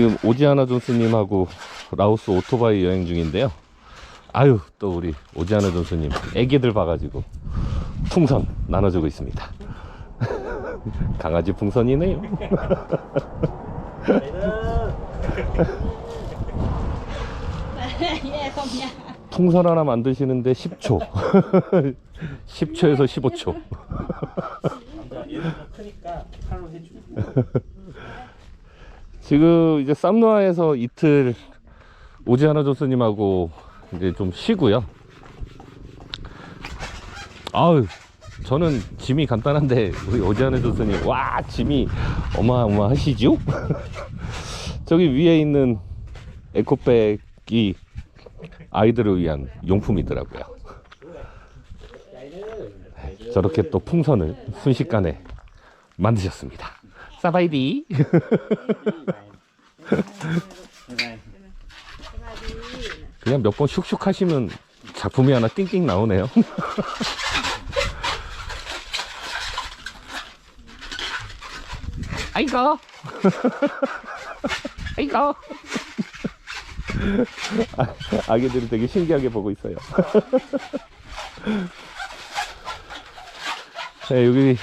지금 오지아나 존스님하고 라오스 오토바이 여행 중인데요. 아유, 또 우리 오지아나 존스님 애기들 봐가지고 풍선 나눠주고 있습니다. 강아지 풍선이네요. 풍선 하나 만드시는데 10초. 10초에서 15초. 얘는 좀 크니까 칼로 해줘. 지금 이제 쌈누아에서 이틀 오지아나 존스님하고 이제 좀 쉬고요. 아유, 저는 짐이 간단한데 우리 오지아나 존스님 와 짐이 어마어마하시죠? 저기 위에 있는 에코백이 아이들을 위한 용품이더라고요. 저렇게 또 풍선을 순식간에 만드셨습니다. 사바이디. 그냥 몇 번 슉슉 하시면 작품이 하나 띵띵 나오네요. 아이고. 아이고. 아, 아기들이 되게 신기하게 보고 있어요. 네, 여기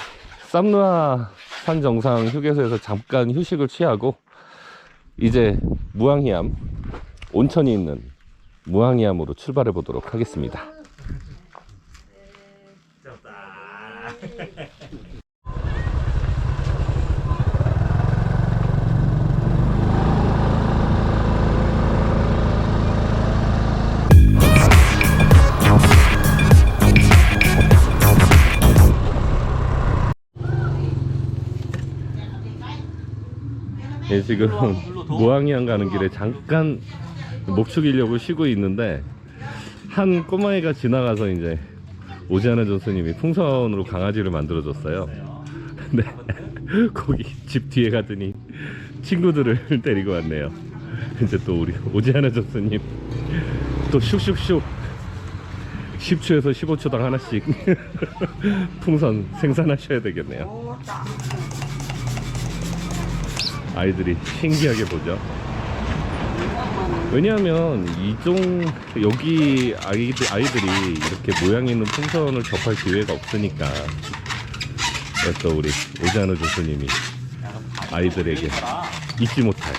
쌈누아 산 정상 휴게소에서 잠깐 휴식을 취하고 이제 무항이암 온천이 있는 무항이암으로 출발해 보도록 하겠습니다. 지금 무항이암 가는 길에 잠깐 목 축이려고 쉬고 있는데 한 꼬마애가 지나가서 이제 오지아나 존스님이 풍선으로 강아지를 만들어 줬어요. 근데 거기 집 뒤에 가더니 친구들을 데리고 왔네요. 이제 또 우리 오지아나 존스님 또 슉슉슉 10초에서 15초당 하나씩 풍선 생산하셔야 되겠네요. 아이들이 신기하게 보죠. 왜냐하면 이종 여기 아이들 아이들이 이렇게 모양 있는 풍선을 접할 기회가 없으니까 또 우리 오자노 교수님이 아이들에게 잊지 못할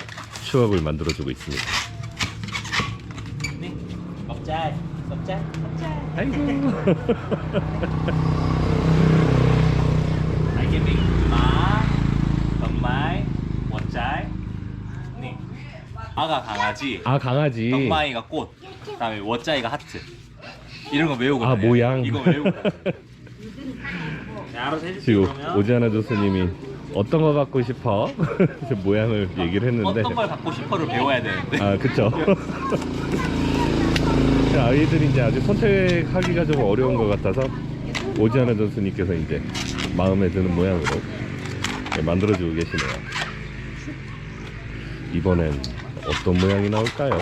추억을 만들어주고 있습니다. 네. 껍질, 껍질, 껍질. 아이고. 알게 빅 마, 덕마이, 원짤. 네. 아가 강아지, 아 강아지. 덕마이가 꽃, 그다음에 원짤이가 하트. 이런 거 외우고 아, 다녀요. 모양. 이거 외우고 다녀요. 네, 알아서 해줄게요 지금 그러면. 오지아나 교수님이 어떤 거 갖고 싶어? 모양을 얘기를 했는데 어떤 걸 갖고 싶어를 배워야 되는데. 아 그쵸 아이들이 이제 아직 선택하기가 좀 어려운 것 같아서 오지아나 전수님께서 이제 마음에 드는 모양으로 네, 만들어주고 계시네요 이번엔 어떤 모양이 나올까요?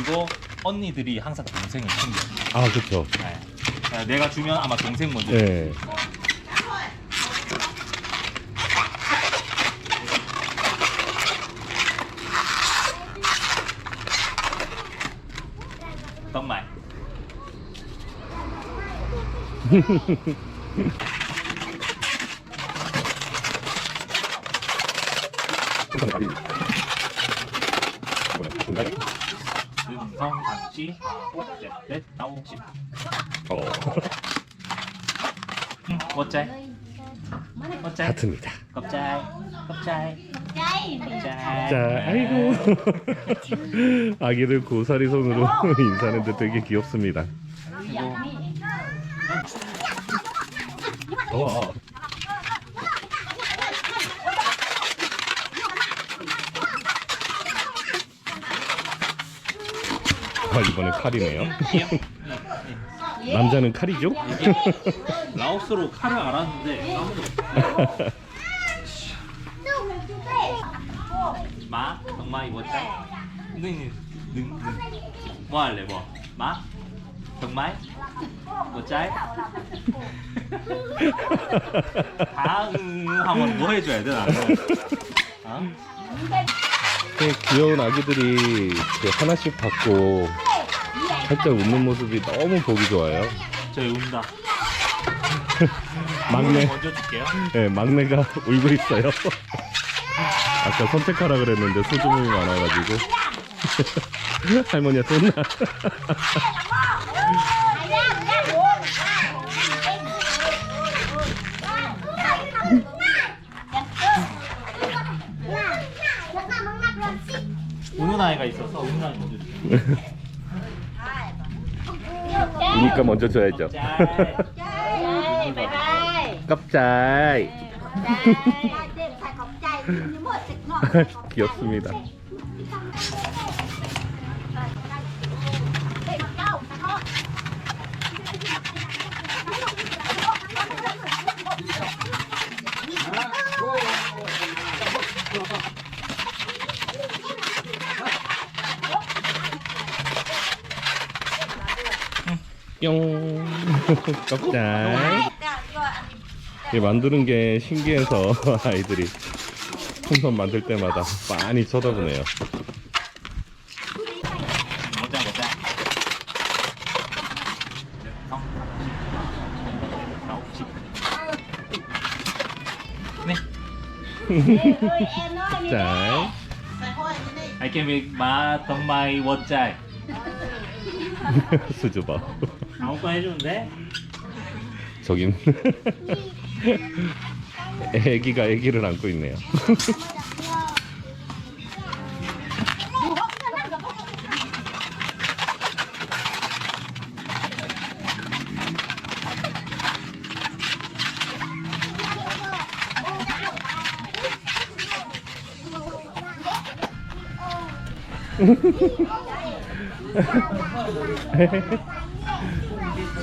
이거 언니들이 항상 동생을 챙겨. 아 그쵸 네. 내가 주면 아마 동생 먼저. 네. 덕마이. 음성 장치 넷넷 아홉 십. 어? 어째? 같습니다 껍질, 껍질, Cái 껍질. 자 아이고 아기들 고사리 손으로 인사하는데 되게 귀엽습니다 어. 아 이번엔 칼이네요 남자는 칼이죠? 라오스로 칼을 알았는데 아무도 없어. 마, 정마 이거 짜. 능, 능, 능. 뭐 할래 뭐? 마? 정말? 뭐 짤? 다 응, 하면 뭐 해줘야 돼 나는 어? 그 귀여운 아기들이 그 하나씩 받고 살짝 웃는 모습이 너무 보기 좋아요. 저희 운다 막내, 먼저 줄게요 네, 막내가 울고 있어요. 아까 선택하라 그랬는데 소주물이 많아가지고 할머니한테 혼나. 우는 아이가 있어서 우는 아이 먼저 우니까 먼저 줘야죠. Đây. 귀엽습니다. 뿅. 깜짝. 이 만드는 게 신기해서 아이들이 풍선 만들 때마다 많이 쳐다보네요. 네 자, I can make 마 정말 원짤 수줍어. 아무거나 해주면 돼? 저긴 애기가 애기를 안고 있네요.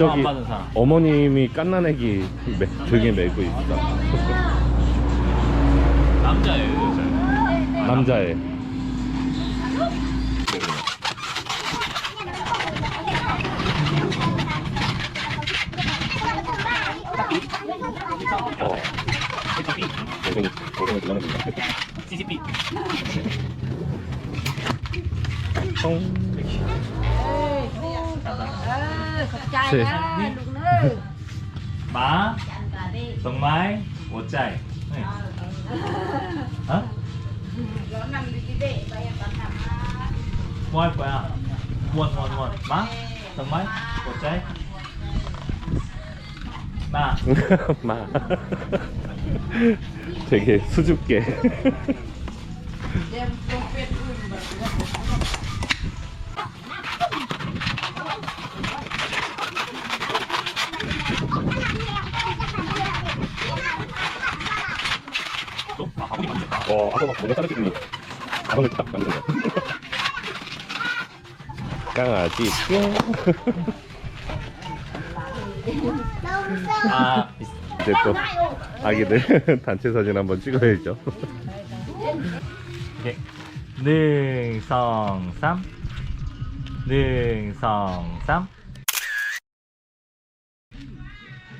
안 받은 사람. 어머님이 깐난애기 매, 등에 메고 있다. 남자예요 여자예요? 남자애. 어. 고생이 고생이 들어갑니다. CCP ong. Chai Sì. ra, đúng rồi. 마 Chăn cả đi. 정말 원짤 네. 어? Nó nằm đi cái bệ và em còn nằm à. 뭐할 거야? 원, 원, 원. 마? 정말? 원짤? 마. 마. 되게 수줍게. 아, 아버님 맞죠? 어, 아까 막 뭔가 떨어지더니 가방을 딱 만드는 거. 강아지 뿅. 아, 이제 또 아기들 단체 사진 한번 찍어야죠. 오케이. 능성 삼. 능성 삼.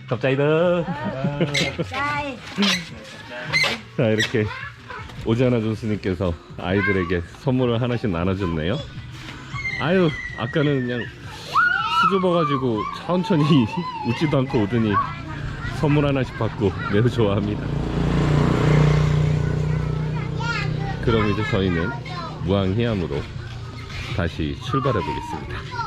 갑자기들. Đây. 자 이렇게 오지아나 존스님께서 아이들에게 선물을 하나씩 나눠줬네요. 아유 아까는 그냥 수줍어가지고 천천히 웃지도 않고 오더니 선물 하나씩 받고 매우 좋아합니다. 그럼 이제 저희는 무항해암으로 다시 출발해 보겠습니다.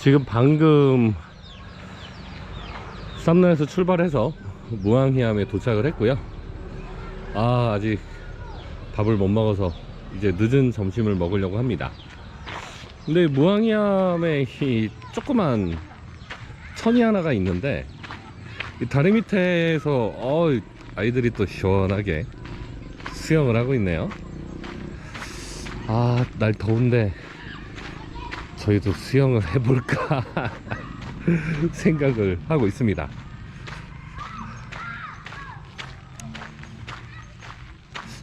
지금 방금 쌈나에서 출발해서 무항해암에 도착을 했고요. 아 아직 밥을 못 먹어서 이제 늦은 점심을 먹으려고 합니다. 근데 무항해암에 이 조그만 천이 하나가 있는데 이 다리 밑에서 어 아이들이 또 시원하게 수영을 하고 있네요. 아 날 더운데 저희도 수영을 해볼까 생각을 하고 있습니다.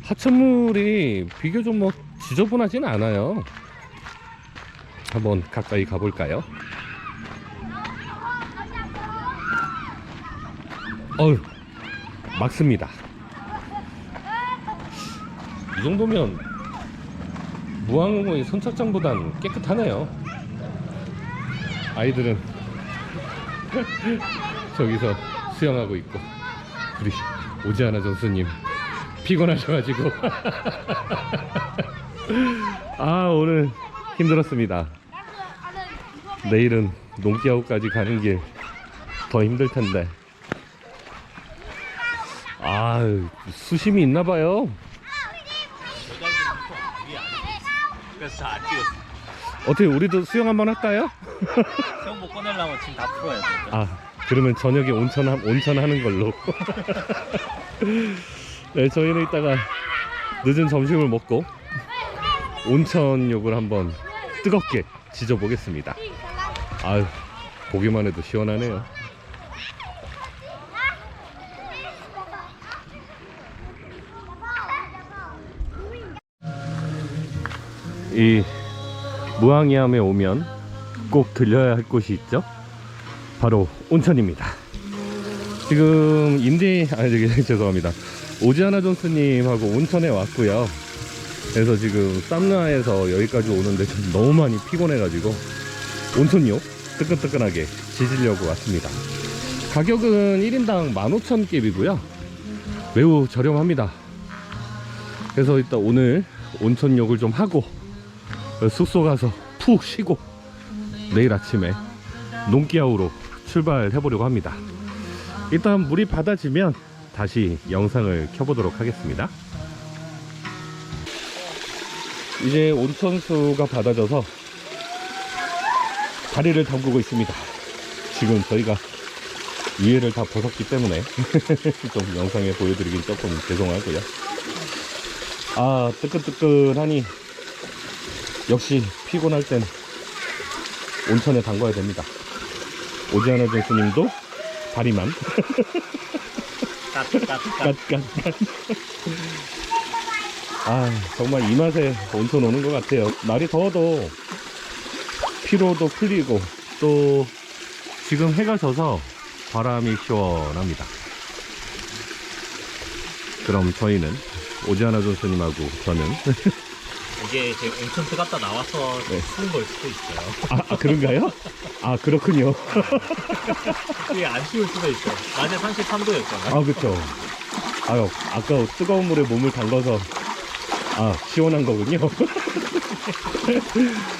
하천물이 비교적 뭐 지저분하진 않아요. 한번 가까이 가볼까요? 어휴, 막습니다. 이 정도면 무항공의 선착장보단 깨끗하네요. 아이들은 저기서 수영하고 있고 우리 오지아나 선수님 피곤하셔가지고 아 오늘 힘들었습니다. 내일은 농기아우까지 가는 길 더 힘들 텐데 아 수심이 있나 봐요. 어떻게 우리도 수영 한번 할까요? 수영복 꺼내려면 지금 다 풀어야 돼. 아 그러면 저녁에 온천 하- 온천 하는 걸로. 네 저희는 이따가 늦은 점심을 먹고 온천욕을 한번 뜨겁게 지져보겠습니다. 아유 보기만 해도 시원하네요. 이 무항이암에 오면 꼭 들려야 할 곳이 있죠. 바로 온천입니다. 지금 인디 아니 죄송합니다. 오지아나 존스님하고 온천에 왔고요. 그래서 지금 쌈나에서 여기까지 오는데 좀 너무 많이 피곤해가지고 온천요 뜨끈뜨끈하게 지지려고 왔습니다. 가격은 1인당 15,000깁이고요. 매우 저렴합니다. 그래서 일단 오늘 온천욕을 좀 하고 숙소 가서 푹 쉬고 내일 아침에 농기아우로 출발해 보려고 합니다. 일단 물이 받아지면 다시 영상을 켜보도록 하겠습니다. 이제 온천수가 받아져서 다리를 담그고 있습니다. 지금 저희가 위에를 다 벗었기 때문에 좀 영상에 보여드리긴 조금 죄송하고요. 아 뜨끈뜨끈하니 역시 피곤할 땐 온천에 담가야 됩니다. 오지아나 교수님도 다리만 깍깍깍. 아 정말 이 맛에 온천 오는 것 같아요. 날이 더워도 피로도 풀리고 또 지금 해가 져서 바람이 시원합니다. 그럼 저희는 오지아나 교수님하고 저는 이게 지금 온천트 갔다 나와서 네. 추운 걸 수도 있어요. 아, 아, 그런가요? 아 그렇군요. 그게 안 추울 수도 있어요. 낮에 33도였잖아요. 아 그쵸. 아유 아까 뜨거운 물에 몸을 담가서 아 시원한 거군요.